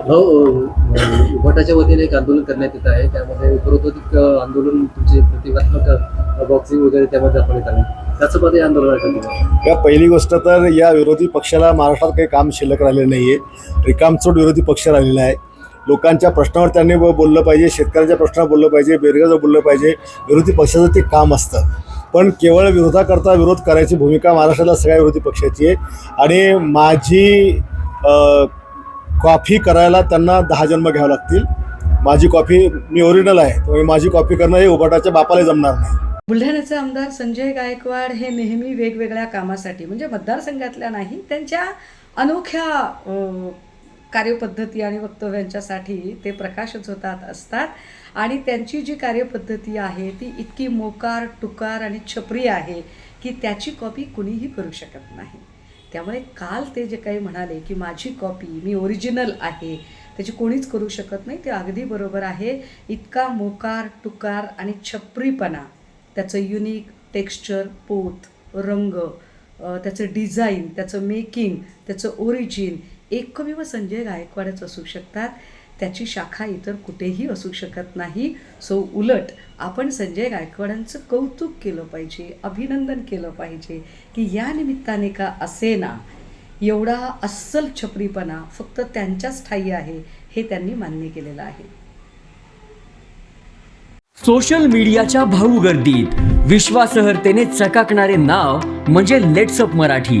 हो, हो. उभटाच्या वतीने एक आंदोलन करण्यात येत आहे. त्यामध्ये उपरोत्तर आंदोलन तुमचे प्रतिकात्मक बॉक्सिंग वगैरे त्यामध्ये दाखवण्यात आले. आंदोलन आहे या पहिली गोष्ट तर या विरोधी पक्षाला महाराष्ट्रात काही काम शिल्लक राहिलेलं नाही आहे रिकामचोट विरोधी पक्ष राहिलेला आहे. लोकांच्या प्रश्नावर त्यांनी बोललं पाहिजे शेतकऱ्यांच्या प्रश्नावर बोललं पाहिजे बेरोजगार बोललं पाहिजे. विरोधी पक्षाचं ते काम असतं. पण केवळ विरोधाकरता विरोध करायची भूमिका महाराष्ट्राला सगळ्या विरोधी पक्षाची आहे. आणि माझी कॉफी करायला त्यांना दहा जन्म घ्यावं लागतील. माझी कॉफी मी ओरिजिनल आहे त्यामुळे माझी कॉफी करणं हे उभाटाच्या बापाला जमणार नाही. बुलढाण्याचे आमदार संजय गायकवाड हे नेहमी वेगवेगळ्या कामासाठी म्हणजे मतदारसंघातल्या नाही त्यांच्या अनोख्या कार्यपद्धती आणि वक्तव्यांच्यासाठी ते प्रकाशच होतात असतात. आणि त्यांची जी कार्यपद्धती आहे ती इतकी मोकार टुकार आणि छपरी आहे की त्याची कॉपी कुणीही करू शकत नाही. त्यामुळे काल ते जे काही म्हणाले की माझी कॉपी मी ओरिजिनल आहे त्याची कोणीच करू शकत नाही ते अगदी बरोबर आहे. इतका मोकार टुकार आणि छपरीपणा त्याचं युनिक टेक्स्चर पोत रंग त्याचं डिझाईन त्याचं मेकिंग त्याचं ओरिजिन एकमेव संजय गायकवाडच असू शकतात. त्याची शाखा इतर कुठेही असू शकत नाही. सो उलट आपण संजय गायकवाडांचं कौतुक केलं पाहिजे अभिनंदन केलं पाहिजे की या निमित्ताने का असेना एवढा अस्सल छपरीपणा फक्त त्यांच्याच ठायी आहे हे त्यांनी मान्य केलेलं आहे. सोशल मीडियाच्या भाऊ गर्दीत विश्वासार्हतेने चकाकणारे नाव म्हणजे लेट्सअप मराठी.